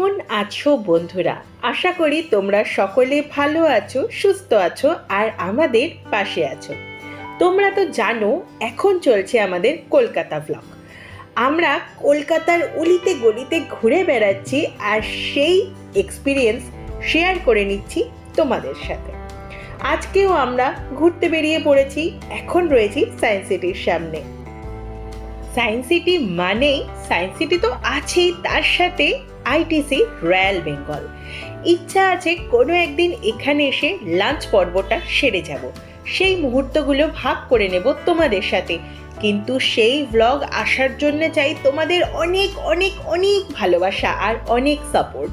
কেমন আছো বন্ধুরা? আশা করি তোমরা সকলে ভালো আছো, সুস্থ আছো আর আমাদের পাশে আছো। তোমরা তো জানো, এখন চলছে আমাদের কলকাতা ব্লগ আমরা কলকাতার অলিতে গলিতে ঘুরে বেড়াচ্ছি আর সেই এক্সপিরিয়েন্স শেয়ার করে নিচ্ছি তোমাদের সাথে। আজকেও আমরা ঘুরতে বেরিয়ে পড়েছি, এখন রয়েছি সায়েন্স সিটির সামনে। সায়েন্স সিটি মানেই সায়েন্স সিটি তো আছেই, তার সাথে আইটিসি রয়্যাল বেঙ্গল। ইচ্ছা আছে কোনো একদিন এখানে এসে লাঞ্চ পর্বটা সেরে যাব। সেই মুহূর্তগুলো ভাগ করে নেব তোমাদের সাথে। কিন্তু সেই ব্লগ আসার জন্য চাই তোমাদের অনেক অনেক অনেক ভালোবাসা আর অনেক সাপোর্ট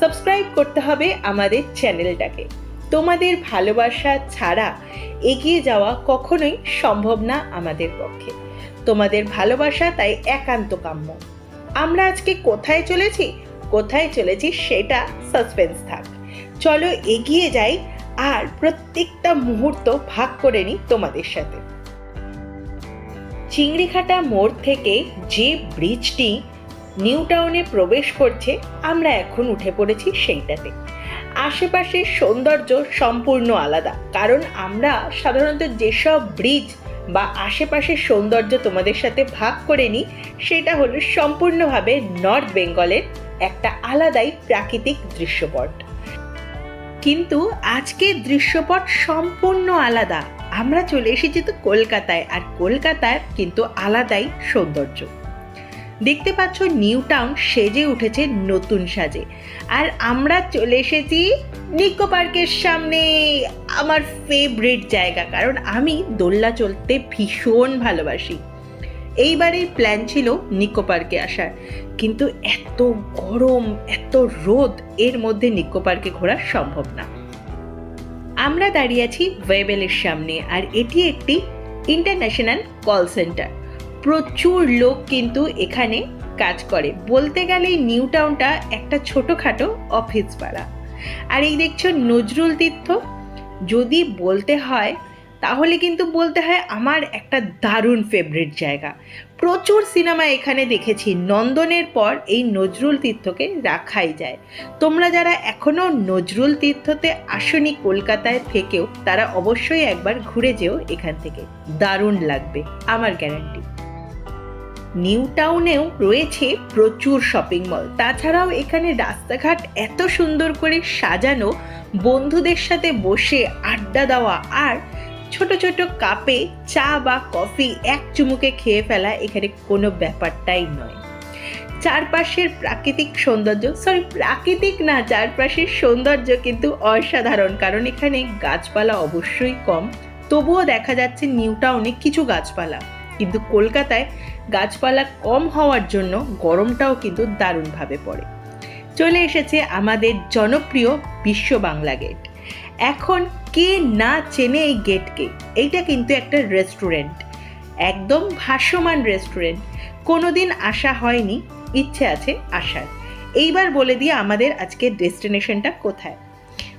সাবস্ক্রাইব করতে হবে আমাদের চ্যানেলটাকে তোমাদের ভালোবাসা ছাড়া এগিয়ে যাওয়া কখনোই সম্ভব না আমাদের পক্ষে। তোমাদের ভালোবাসা তাই একান্ত কাম্য। আমরা আজকে কোথায় চলেছি? কোথায় চলেছি সেটা সাসপেন্স থাক। চলো এগিয়ে যাই আর প্রত্যেকটা মুহূর্ত ভাগ করে নিই তোমাদের সাথে। চিংড়িখাটা মোড় থেকে যে ব্রিজটি নিউ টাউনে প্রবেশ করছে, আমরা এখন উঠে পড়েছি সেইটাতে। আশেপাশের সৌন্দর্য সম্পূর্ণ আলাদা, কারণ আমরা সাধারণত যেসব ব্রিজ বা আশেপাশের সৌন্দর্য তোমাদের সাথে ভাগ করে নিই, সেটা হলো সম্পূর্ণভাবে নর্থ বেঙ্গলের একটা আলাদাই প্রাকৃতিক দৃশ্যপট। কিন্তু আজকের দৃশ্যপট সম্পূর্ণ আলাদা। আমরা চলে এসেছি তো কলকাতায়, আর কলকাতায় কিন্তু আলাদাই সৌন্দর্য। দেখতে পাচ্ছ নিউ টাউন সেজে উঠেছে নতুন সাজে। আর আমরা চলে এসেছি নিকো পার্কের সামনে, আমার ফেভারিট জায়গা, কারণ আমি দোল্লা চলতে ভীষণ ভালোবাসি। এইবারের প্ল্যান ছিল নিকো পার্কে আসার, কিন্তু এত গরম, এত রোদ, এর মধ্যে নিকো পার্কে ঘোরা সম্ভব না। আমরা দাঁড়িয়ে আছি ওয়েবেলের সামনে, আর এটি একটি ইন্টারন্যাশনাল কল সেন্টার প্রচুর লোক কিন্তু এখানে কাজ করে। বলতে গেলে নিউ টাউনটা একটা ছোটোখাটো অফিস পাড়া। আর এই দেখছ নজরুল তীর্থ। যদি বলতে হয়, তাহলে কিন্তু বলতে হয় আমার একটা দারুণ ফেভারিট জায়গা। প্রচুর সিনেমা এখানে দেখেছি। নন্দনের পর এই নজরুল তীর্থকে রাখাই যায়। তোমরা যারা এখনও নজরুল তীর্থতে আসনি কলকাতায় থেকেও, তারা অবশ্যই একবার ঘুরে যেও এখান থেকে। দারুণ লাগবে, আমার গ্যারান্টি নিউ টাউনেও রয়েছে প্রচুর শপিং মল। তাছাড়াও এখানে রাস্তাঘাট এত সুন্দর করে সাজানো, বন্ধুদের সাথে বসে আড্ডা দেওয়া আর ছোট ছোট কাপে চা বা কফি এক চুমুকে খেয়ে ফেলা এখানে কোনো ব্যাপারটাই নয়। চারপাশের প্রাকৃতিক সৌন্দর্য সরি প্রাকৃতিক না, চারপাশের সৌন্দর্য কিন্তু অসাধারণ। কারণ এখানে গাছপালা অবশ্যই কম। তবুও দেখা যাচ্ছে নিউ টাউনে কিছু গাছপালা। কিন্তু কলকাতায় গাছপালা কম হওয়ার জন্য গরমটাও কিন্তু দারুণভাবে পড়ে। চলে এসেছে আমাদের জনপ্রিয় বিশ্ব বাংলা গেট। এখন কে না চেনে এই গেটকে? এইটা কিন্তু একটা রেস্টুরেন্ট একদম ভাসমান রেস্টুরেন্ট কোনোদিন আসা হয়নি, ইচ্ছে আছে আসার। এইবার বলে দিয়ে আমাদের আজকের ডেস্টিনেশনটা কোথায়?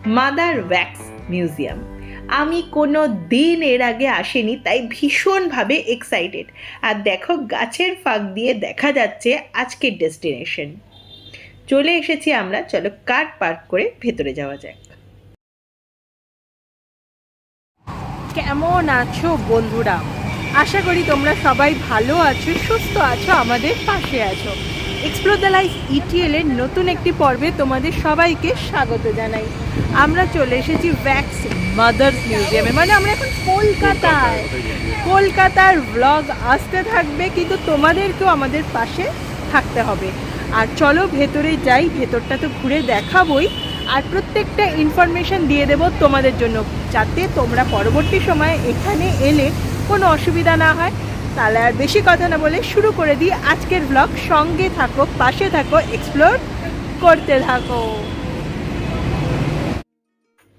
Mother wax museum. আমি কোনো দিন এর আগে আসিনি, তাই ভীষণভাবে এক্সাইটেড আর দেখো, গাছের ফাঁক দিয়ে দেখা যাচ্ছে আজকের ডেস্টিনেশন চলে এসেছি আমরা, চলো কার পার্ক করে ভেতরে যাওয়া যাক। কেমন আছো বন্ধুরা? আশা করি তোমরা সবাই ভালো আছো, সুস্থ আছো, আমাদের পাশে আছো। এক্সপ্লোর দ্য লাইফ ইটিএল এর নতুন একটি পর্বে তোমাদের সবাইকে স্বাগত জানাই। আমরা চলে এসেছি ভ্যাক্স মাদার্স মিউজিয়ামে মানে আমরা এখন কলকাতায়। কলকাতার ব্লগ আসতে থাকবে, কিন্তু তোমাদেরকেও আমাদের পাশে থাকতে হবে। আর চলো ভেতরে যাই, ভেতরটা তো ঘুরে দেখাবই। আর প্রত্যেকটা ইনফরমেশন দিয়ে দেব তোমাদের জন্য, যাতে তোমরা পরবর্তী সময়ে এখানে এলে কোনো অসুবিধা না হয়। তাহলে আর বেশি কথা না বলে শুরু করে দিই আজকের ব্লগ সঙ্গে থাকো, পাশে থাকো এক্সপ্লোর করতে থাকো।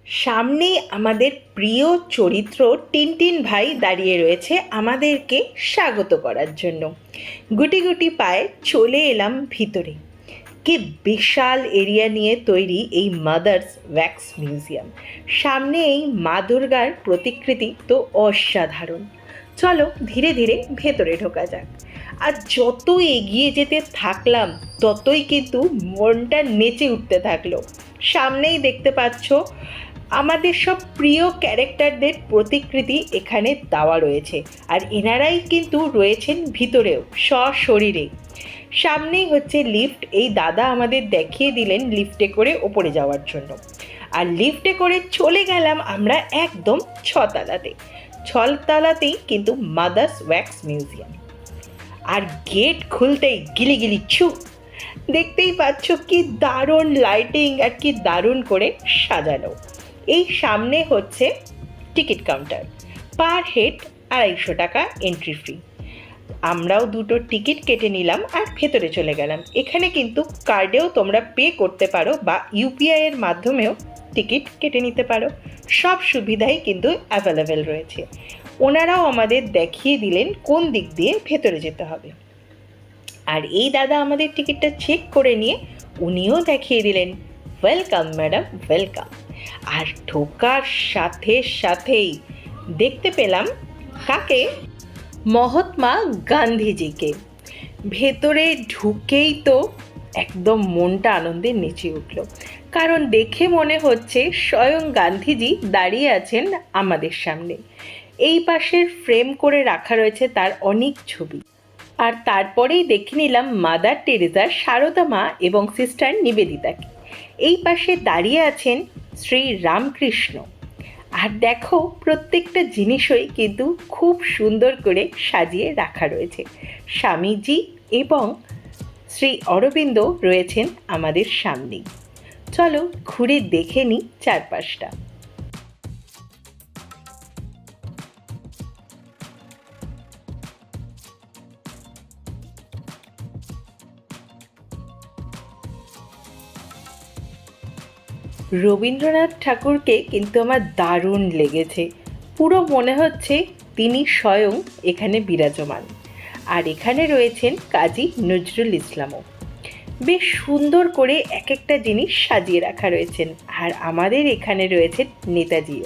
সামনে আমাদের প্রিয় চরিত্র টিনটিন ভাই দাঁড়িয়ে রয়েছে আমাদেরকে স্বাগত করার জন্য। গুটি গুটি পায়ে চলে এলাম ভিতরে। কি বিশাল এরিয়া নিয়ে তৈরি এই মাদার্স ওয়্যাক্স মিউজিয়াম। সামনে এই মা দুর্গার প্রতিকৃতি তো অসাধারণ। চলো ধীরে ধীরে ভেতরে ঢোকা যাক। আর যত এগিয়ে যেতে থাকলাম, ততই কিন্তু মনটা নেচে উঠতে থাকল। সামনেই দেখতে পাচ্ছ, আমাদের সব প্রিয় ক্যারেক্টারদের প্রতিকৃতি এখানে দেওয়া রয়েছে। আর এনারাই কিন্তু রয়েছেন ভিতরেও, সশরীরে। সামনেই হচ্ছে লিফট। এই দাদা আমাদের দেখিয়ে দিলেন লিফটে করে ওপরে যাওয়ার জন্য। আর লিফটে করে চলে গেলাম আমরা একদম ছতলাতে। ছতলাতেই কিন্তু মাদার্স ওয়্যাক্স মিউজিয়াম। আর গেট খুলতেই গিলি গিলি ছু। দেখতেই পাচ্ছ কি দারুণ লাইটিং আর কি দারুণ করে সাজানো। এই সামনে হচ্ছে টিকিট কাউন্টার। পার হেড আড়াইশো টাকা এন্ট্রি ফি আমরাও দুটো টিকিট কেটে নিলাম আর ভেতরে চলে গেলাম। এখানে কিন্তু কার্ডেও তোমরা পে করতে পারো বা ইউপিআই এর মাধ্যমেও টিকিট কেটে নিতে পারো। সব সুবিধাই কিন্তু অ্যাভেলেবেল রয়েছে। ওনারাও আমাদের দেখিয়ে দিলেন কোন দিক দিয়ে ভেতরে যেতে হবে। আর এই দাদা আমাদের টিকিটটা চেক করে নিয়ে উনিও দেখিয়ে দিলেন ওয়েলকাম ম্যাডাম ওয়েলকাম আর ঢোকার সাথে সাথেই দেখতে পেলাম কাকে? মহাত্মা গান্ধীজিকে। ভেতরে ঢুকেই তো একদম মনটা আনন্দে নেচে উঠল। কারণ দেখে মনে হচ্ছে স্বয়ং গান্ধীজি দাঁড়িয়ে আছেন আমাদের সামনে। এই পাশের ফ্রেম করে রাখা রয়েছে তার অনেক ছবি। আর তারপরেই দেখে নিলাম মাদার টেরেজার সারদা মা এবং সিস্টার নিবেদিতাকে। এই পাশে দাঁড়িয়ে আছেন শ্রী রামকৃষ্ণ। আর দেখো, প্রত্যেকটা জিনিসই কিন্তু খুব সুন্দর করে সাজিয়ে রাখা রয়েছে। স্বামীজি এবং শ্রী অরবিন্দ রয়েছেন আমাদের সামনেই। চলো ঘুরে দেখে নিই চারপাশটা। রবীন্দ্রনাথ ঠাকুরকে কিন্তু আমার দারুণ লেগেছে। পুরো মনে হচ্ছে তিনি স্বয়ং এখানে বিরাজমান। আর এখানে রয়েছেন কাজী নজরুল ইসলামও। বেশ সুন্দর করে এক একটা জিনিস সাজিয়ে রাখা রয়েছেন। আর আমাদের এখানে রয়েছেন নেতাজিও।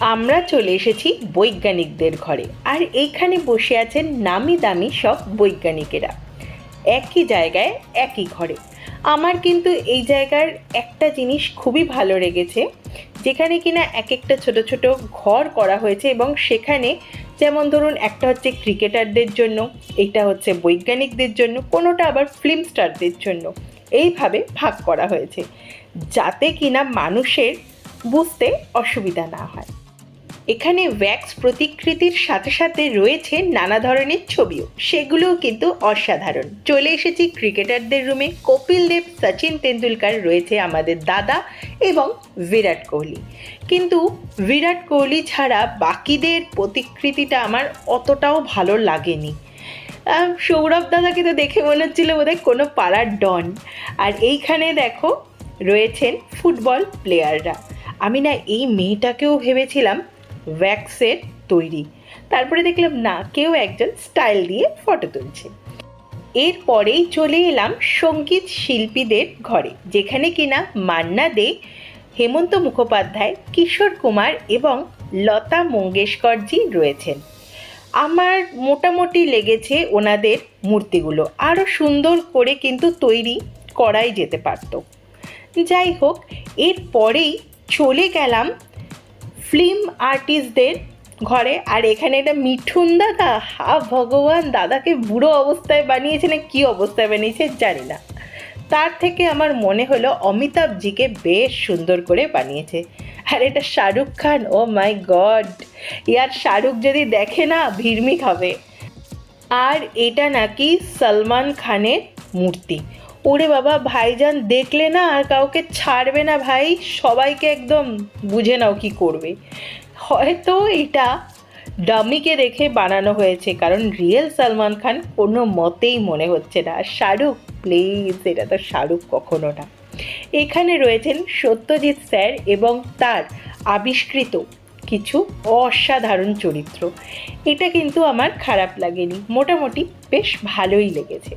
আমরা চলে এসেছি বৈজ্ঞানিকদের ঘরে। আর এইখানে বসে আছেন নামি দামি সব বৈজ্ঞানিকেরা। একই জায়গায়, একই ঘরে। আমার কিন্তু এই জায়গার একটা জিনিস খুবই ভালো লেগেছে, যেখানে কিনা এক একটা ছোট ছোট ঘর করা হয়েছে এবং সেখানে যেমন ধরুন একটা হচ্ছে ক্রিকেটারদের জন্য এটা হচ্ছে বৈজ্ঞানিকদের জন্য, কোনোটা আবার ফিল্ম স্টারদের জন্য, এইভাবে ভাগ করা হয়েছে, যাতে কিনা মানুষের বুঝতে অসুবিধা না হয়। এখানে ওয়্যাক্স প্রতিকৃতির সাথে সাথে রয়েছে নানা ধরনের ছবিও। সেগুলোও কিন্তু অসাধারণ। চলে এসেছি ক্রিকেটারদের রুমে কপিল দেব, সচিন তেন্ডুলকার রয়েছে আমাদের দাদা এবং বিরাট কোহলি। কিন্তু বিরাট কোহলি ছাড়া বাকিদের প্রতিকৃতিটা আমার অতটাও ভালো লাগেনি। সৌরভ দাদাকে তো দেখে মনে হচ্ছিল বোধহয় কোনো পাড়ার ডন। আর এইখানে দেখো রয়েছেন ফুটবল প্লেয়াররা আমি না এই মেয়েটাকেও ভেবেছিলাম ওয়্যাক্সের তৈরি। তারপরে দেখলাম, না, কেউ একজন স্টাইল দিয়ে ফটো তুলছে। এরপরেই চলে এলাম সংগীত শিল্পীদের ঘরে, যেখানে কিনা মান্না দে, হেমন্ত মুখোপাধ্যায়, কিশোর কুমার এবং লতা মঙ্গেশকরজি রয়েছেন। আমার মোটামুটি লেগেছে ওনাদের মূর্তিগুলো। আরও সুন্দর করে কিন্তু তৈরি করাই যেতে পারতো। যাই হোক, এরপরেই চলে গেলাম ফিল্ম আর্টিস্টদের ঘরে। আর এখানে এটা মিঠুন দাদা, হা ভগবান, দাদাকে বুড়ো অবস্থায় বানিয়েছে না কী অবস্থায় বানিয়েছে জানি না। তার থেকে আমার মনে হলো অমিতাভজিকে বেশ সুন্দর করে বানিয়েছে। আর এটা শাহরুখ খান, ও মাই গড! ইয়ার শাহরুখ যদি দেখে না ভিড়মি খাবে আর এটা নাকি সলমান খানের মূর্তি। ওরে বাবা, ভাইজান দেখলে না আর কাউকে ছাড়বে না ভাই। সবাইকে একদম বুঝে নাও কি করবে। হয়তো এটা ডামিকে দেখে বানানো হয়েছে, কারণ রিয়েল সালমান খান কোনো মতেই মনে হচ্ছে না। শাহরুখ প্লিজ এটা তো শাহরুখ কখনো না। এখানে রয়েছেন সত্যজিৎ স্যার এবং তার আবিষ্কৃত কিছু অসাধারণ চরিত্র। এটা কিন্তু আমার খারাপ লাগেনি। মোটামুটি বেশ ভালোই লেগেছে।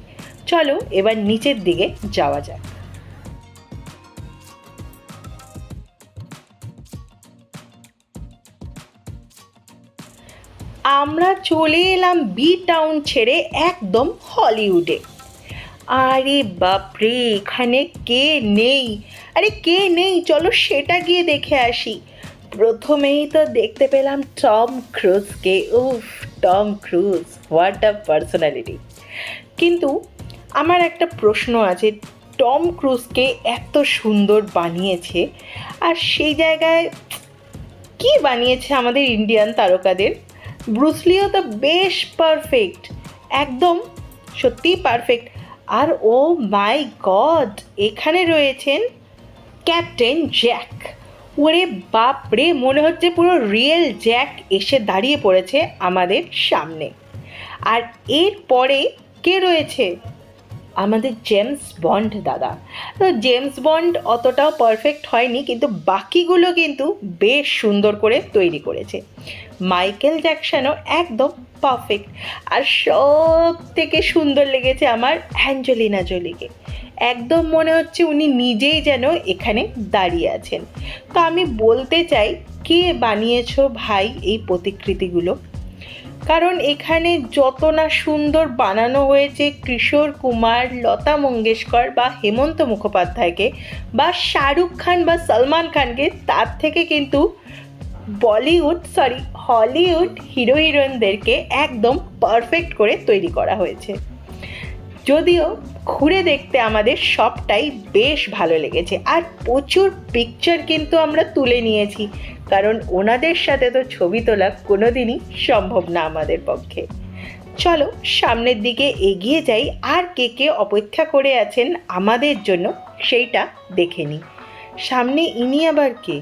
চলো এবার নিচের দিকে যাওয়া যাক। আমরা চলে এলাম বি টাউন ছেড়ে একদম হলিউডে আরে বাপরে, এখানে কে নেই? আরে কে নেই? চলো সেটা গিয়ে দেখে আসি। প্রথমেই তো দেখতে পেলাম টম ক্রুজকে উফ Tom Cruise what a personality কিন্তু আমার একটা প্রশ্ন আছে, টম ক্রুজকে এত সুন্দর বানিয়েছে আর সেই জায়গায় কি বানিয়েছে আমাদের ইন্ডিয়ান তারকাদের? ব্রুসলিও তো বেশ পারফেক্ট একদম সত্যিই perfect R O my god, এখানে রয়েছেন ক্যাপ্টেন জ্যাক। ওরে বাপরে মনে হচ্ছে পুরো রিয়েল জ্যাক এসে দাঁড়িয়ে পড়েছে আমাদের সামনে। আর এরপরে কে রয়েছে? আমাদের জেমস বন্ড দাদা। তো জেমস বন্ড অতটাও পারফেক্ট হয়নি, কিন্তু বাকিগুলো কিন্তু বেশ সুন্দর করে তৈরি করেছে। মাইকেল জ্যাকসনও একদম পারফেক্ট আর সব থেকে সুন্দর লেগেছে আমার অ্যাঞ্জেলিনা জলিকে একদম মনে হচ্ছে উনি নিজেই যেন এখানে দাঁড়িয়ে আছেন। তো আমি বলতে চাই, কে বানিয়েছো ভাই এই প্রতিকৃতিগুলো? কারণ এখানে যত না সুন্দর বানানো হয়েছে কিশোর কুমার, লতা মঙ্গেশকর বা হেমন্ত মুখোপাধ্যায়কে বা শাহরুখ খান বা সলমান খানকে, তার থেকে কিন্তু বলিউড সরি হলিউড হিরো হিরোইনদেরকে একদম পারফেক্ট করে তৈরি করা হয়েছে। যদিও ঘুরে দেখতে আমাদের সবটাই বেশ ভালো লেগেছে। আর প্রচুর পিকচার কিন্তু আমরা তুলে নিয়েছি। কারণ ওনাদের সাথে তো ছবি তোলা কোনোদিনই সম্ভব না আমাদের পক্ষে। চলো সামনের দিকে এগিয়ে যাই। আর কে কে অপেক্ষা করে আছেন আমাদের জন্য সেইটা দেখে নিই। সামনে ইনি আবার কে?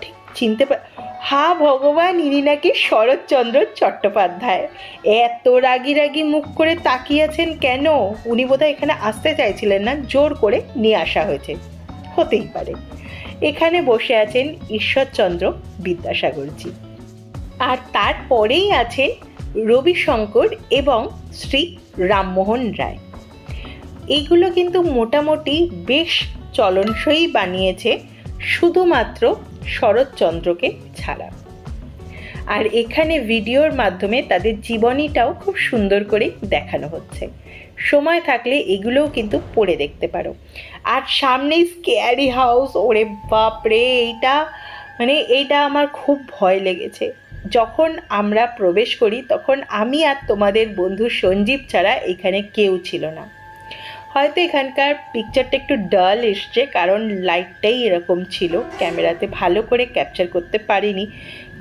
ঠিক চিনতে পার হা ভগবান, ইনি নাকি শরৎচন্দ্র চট্টোপাধ্যায়। এত রাগি রাগি মুখ করে তাকিয়েছেন কেন? উনি বোধহয় এখানে আসতে চাইছিলেন না, জোর করে নিয়ে আসা হয়েছে। হতেই পারে। এখানে বসে আছেন ঈশ্বরচন্দ্র বিদ্যাসাগরজি। আর তারপরেই আছেন রবিশঙ্কর এবং শ্রী রামমোহন রায়। এইগুলো কিন্তু মোটামুটি বেশ চলনসই বানিয়েছে, শুধুমাত্র শরৎচন্দ্রকে ছাড়া। আর এখানে ভিডিওর মাধ্যমে তাদের জীবনীটাও খুব সুন্দর করে দেখানো হচ্ছে। সময় থাকলে এগুলোও কিন্তু পড়ে দেখতে পারো। আর সামনেই স্কেয়ারি হাউস ওরে বাপরে, এইটা মানে এইটা আমার খুব ভয় লেগেছে। যখন আমরা প্রবেশ করি, তখন আমি আর তোমাদের বন্ধু সঞ্জীব ছাড়া এখানে কেউ ছিল না। হয়তো এখানকার পিকচারটা একটু ডাল এসছে, কারণ লাইটটাই এরকম ছিল। ক্যামেরাতে ভালো করে ক্যাপচার করতে পারিনি।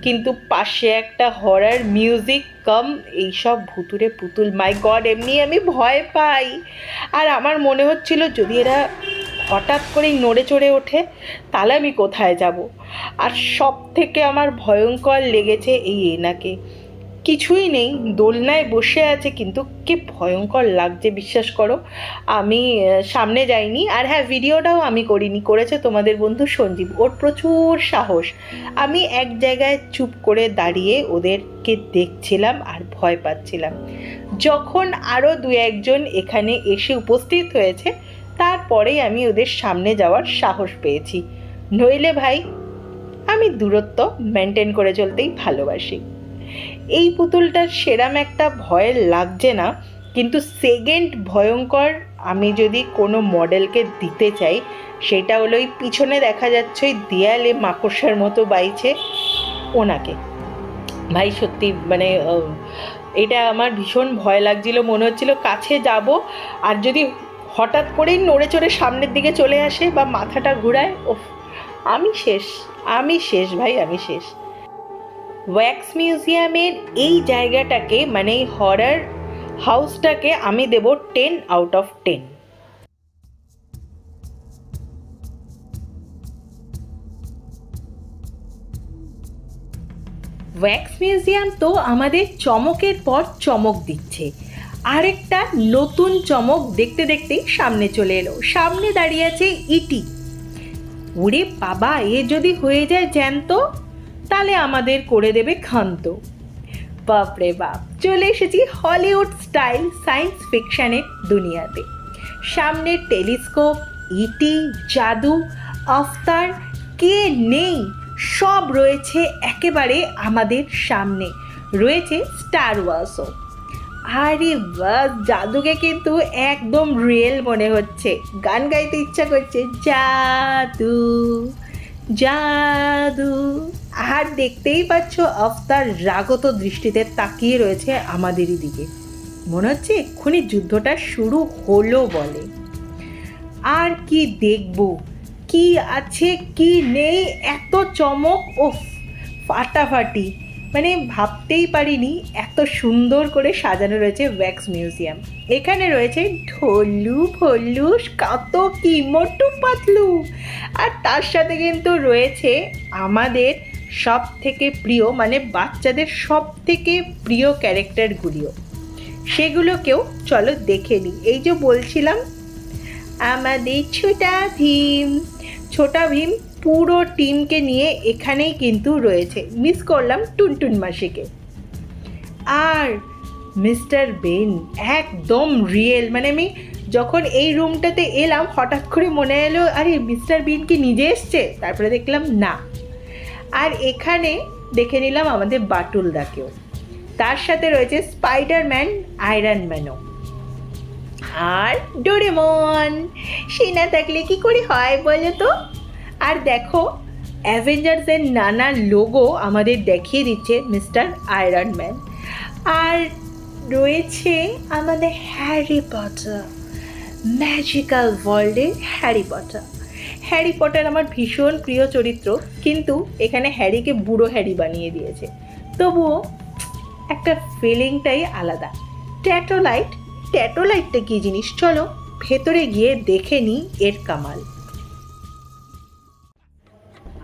কিন্তু পাশে একটা হরার মিউজিক কম এইসব ভুতুরে পুতুল। মাই গড এমনি আমি ভয় পাই। আর আমার মনে হচ্ছিল, যদি এরা হঠাৎ করেই নড়ে চড়ে ওঠে, তাহলে আমি কোথায় যাব? আর সব থেকে আমার ভয়ঙ্কর লেগেছে এই এনাকে। কিছুই নেই, দোলনায় বসে আছে কিন্তু কি ভয়ঙ্কর লাগছে, বিশ্বাস করো। আমি সামনে যাইনি আর হ্যাঁ ভিডিওটাও আমি করিনি, করেছে তোমাদের বন্ধু সঞ্জীব। ওর প্রচুর সাহস। আমি এক জায়গায় চুপ করে দাঁড়িয়ে ওদেরকে দেখছিলাম আর ভয় পাচ্ছিলাম। যখন আরও দু একজন এখানে এসে উপস্থিত হয়েছে, তারপরেই আমি ওদের সামনে যাওয়ার সাহস পেয়েছি। নইলে ভাই, আমি দূরত্ব মেনটেন করে চলতেই ভালোবাসি। এই পুতুলটার সেরাম একটা ভয় লাগছে না, কিন্তু সেকেন্ড ভয়ঙ্কর আমি যদি কোনো মডেলকে দিতে চাই, সেটা হলো ওই পিছনে দেখা যাচ্ছে ওই দেয়ালে মাকড়সার মতো বাইছে ওনাকে। ভাই, সত্যি মানে এটা আমার ভীষণ ভয় লাগছিল, মনে হচ্ছিল কাছে যাব, আর যদি হঠাৎ করেই নড়ে চড়ে সামনের দিকে চলে আসে বা মাথাটা ঘুরায়, ওফ, আমি শেষ আমি শেষ ভাই, আমি শেষ। ওয়্যাক্স মিউজিয়ামের এই জায়গাটাকে মানে হরার হাউসটাকে আমি দেব ten out of ten wax museum তো আমাদের চমকের পর চমক দিচ্ছে। আরেকটা নতুন চমক দেখতে দেখতেই সামনে চলে এলো। সামনে দাঁড়িয়ে আছে ইটি। ওরে বাবা, এ যদি হয়ে যায় জ্যান্ত তাহলে আমাদের করে দেবে ক্ষান্ত বাপরে বাপ, চলে এসেছি হলিউড স্টাইল সায়েন্স ফিকশানের দুনিয়াতে। সামনে টেলিস্কোপ, ইটি, জাদু, আফতার, কে নেই, সব রয়েছে একেবারে আমাদের সামনে। রয়েছে স্টার ওয়ার্সও। আরে বাস, জাদুকে কিন্তু একদম রিয়েল মনে হচ্ছে। গান গাইতে ইচ্ছা করছে, জাদু জাদু। আর দেখতেই পাচ্ছ আফতার রাগত দৃষ্টিতে তাকিয়ে রয়েছে আমাদেরই দিকে। মনে হচ্ছে এক্ষুনি যুদ্ধটা শুরু হলো বলে। আর কি দেখব? কি আছে, কি নেই? এত চমক ও ফাটাফাটি। মানে ভাবতেই পারিনি এত সুন্দর করে সাজানো রয়েছে ওয়্যাক্স মিউজিয়াম। এখানে রয়েছে ঢোলু ফল্লু কত কি মোটু পাতলু। আর তার সাথে কিন্তু রয়েছে আমাদের সব থেকে প্রিয় মানে বাচ্চাদের সব থেকে প্রিয় ক্যারেক্টারগুলিও। সেগুলোকেও চলো দেখে নিই। এই যে বলছিলাম, আমাদের ছোটা ভীম। ছোটা ভীম পুরো টিমকে নিয়ে এখানেই কিন্তু রয়েছে। মিস করলাম টুনটুন মাসিকে। আর মিস্টার বেন একদম রিয়েল মানে আমি যখন এই রুমটাতে এলাম, হঠাৎ করে মনে এলো, আরে মিস্টার বিন কি নিজে এসছে? তারপরে দেখলাম না। আর এখানে দেখে নিলাম আমাদের বাটুলদাকেও তার সাথে রয়েছে স্পাইডারম্যান, আয়রন ম্যানও। আর ডোরেমন, সে না থাকলে কি করে হয় বলো তো? আর দেখো, অ্যাভেঞ্জার্সের নানা লোগো আমাদের দেখিয়ে দিচ্ছে মিস্টার আয়রন ম্যান। আর রয়েছে আমাদের হ্যারি পটার, ম্যাজিক্যাল ওয়ার্ল্ডের হ্যারি পটার। হ্যারি পটার আমার ভীষণ প্রিয় চরিত্র, কিন্তু এখানে হ্যারিকে বুড়ো হ্যারি বানিয়ে দিয়েছে। তবুও একটা ফিলিংটাই আলাদা। ট্যাটোলাইট ট্যাটোলাইটটা কী জিনিস? চলো ভেতরে গিয়ে দেখে নিই এর কামাল।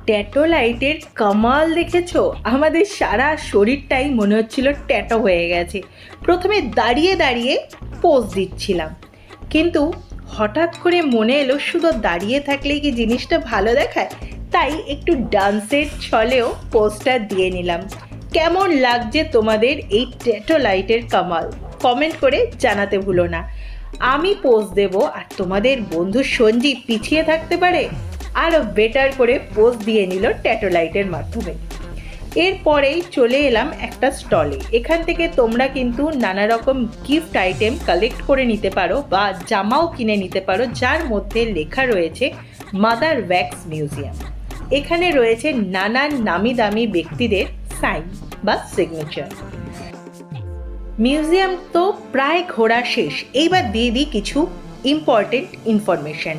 ট্যাটোলাইটের কামাল দেখেছ? আমাদের সারা শরীরটাই মনে হচ্ছিল ট্যাটো হয়ে গেছে। প্রথমে দাঁড়িয়ে দাঁড়িয়ে পোজ দিচ্ছিলাম। কিন্তু হঠাৎ করে মনে এলো শুধু দাঁড়িয়ে থাকলেই কি জিনিসটা ভালো দেখায়? তাই একটু ডান্সের ছলেও পোস্টটা দিয়ে নিলাম। কেমন লাগছে তোমাদের এই ট্যাটোলাইটের কামাল? কমেন্ট করে জানাতে ভুলো না। আমি পোজ দেব আর তোমাদের বন্ধু সঞ্জীব পিছিয়ে থাকতে পারে? আরও বেটার করে পোজ দিয়ে নিল ট্যাটোলাইটের মাধ্যমে। এরপরেই চলে এলাম একটা স্টলে এখান থেকে তোমরা কিন্তু নানা রকম গিফট আইটেম কালেক্ট করে নিতে পারো বা জামাও কিনে নিতে পারো, যার মধ্যে লেখা রয়েছে মাদার ওয়্যাক্স মিউজিয়াম এখানে রয়েছে নানান নামি দামি ব্যক্তিদের সাইন বা সিগনেচার মিউজিয়াম তো প্রায় ঘোরা শেষ। এইবার দিয়ে দিই কিছু ইম্পর্টেন্ট ইনফরমেশন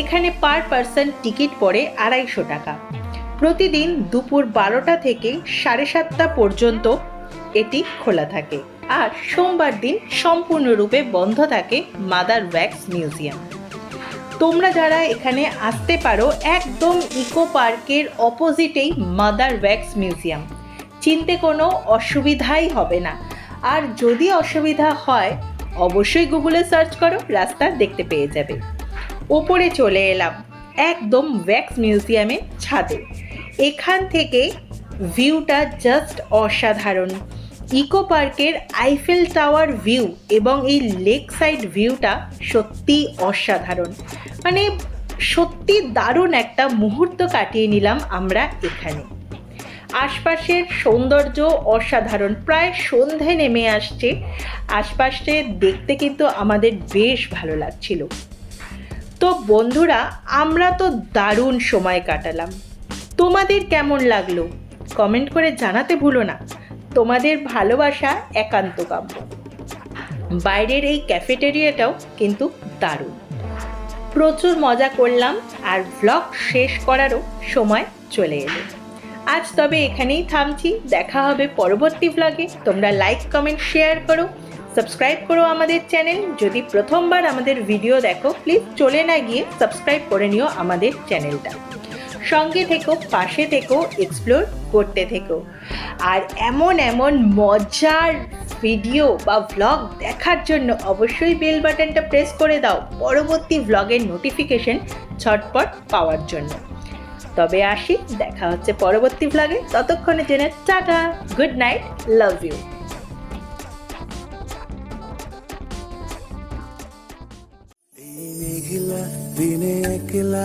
এখানে পার পার্সন টিকিট পড়ে আড়াইশো টাকা। প্রতিদিন দুপুর বারোটা থেকে সাড়ে সাতটা পর্যন্ত এটি খোলা থাকে। আর সোমবার দিন সম্পূর্ণরূপে বন্ধ থাকে মাদার ওয়্যাক্স মিউজিয়াম। তোমরা যারা এখানে আসতে পারো, একদম ইকো পার্কের অপোজিটেই মাদার ওয়্যাক্স মিউজিয়াম। চিনতে কোনো অসুবিধাই হবে না। আর যদি অসুবিধা হয়, অবশ্যই গুগলে সার্চ করো, রাস্তা দেখতে পেয়ে যাবে। ওপরে চলে এলাম, একদম ওয়্যাক্স মিউজিয়ামের ছাদে। এখান থেকে ভিউটা জাস্ট অসাধারণ। ইকো পার্কের আইফেল টাওয়ার ভিউ এবং এই লেক সাইড ভিউটা সত্যি অসাধারণ। মানে সত্যি দারুণ একটা মুহূর্ত কাটিয়ে নিলাম আমরা এখানে। আশপাশের সৌন্দর্য অসাধারণ। প্রায় সন্ধে নেমে আসছে। আশপাশে দেখতে কিন্তু আমাদের বেশ ভালো লাগছিল। তো বন্ধুরা, আমরা তো দারুণ সময় কাটালাম। তোমাদের কেমন লাগল? কমেন্ট করে জানাতে ভুলো না। তোমাদের ভালোবাসা একান্ত কাম্য। বাইরের এই ক্যাফেটেরিয়াটাও কিন্তু দারুণ। প্রচুর মজা করলাম আর ভ্লগ শেষ করারও সময় চলে এলো। আজ তবে এখানেই থামছি। দেখা হবে পরবর্তী ভ্লগে তোমরা লাইক কমেন্ট শেয়ার করো। সাবস্ক্রাইব করো আমাদের চ্যানেল যদি প্রথমবার আমাদের ভিডিও দেখো প্লিজ চলে না গিয়ে সাবস্ক্রাইব করে নিও আমাদের চ্যানেলটা সঙ্গে থেকো, পাশে থেকো এক্সপ্লোর করতে থেকো। আর এমন এমন মজার ভিডিও বা ভ্লগ দেখার জন্য অবশ্যই বেল বাটনটা প্রেস করে দাও, পরবর্তী ভ্লগের নোটিফিকেশন ছটপট পাওয়ার জন্য। তবে আসি, দেখা হচ্ছে পরবর্তী ভ্লগে ততক্ষণে জেনে tata good night love you দিনে একলা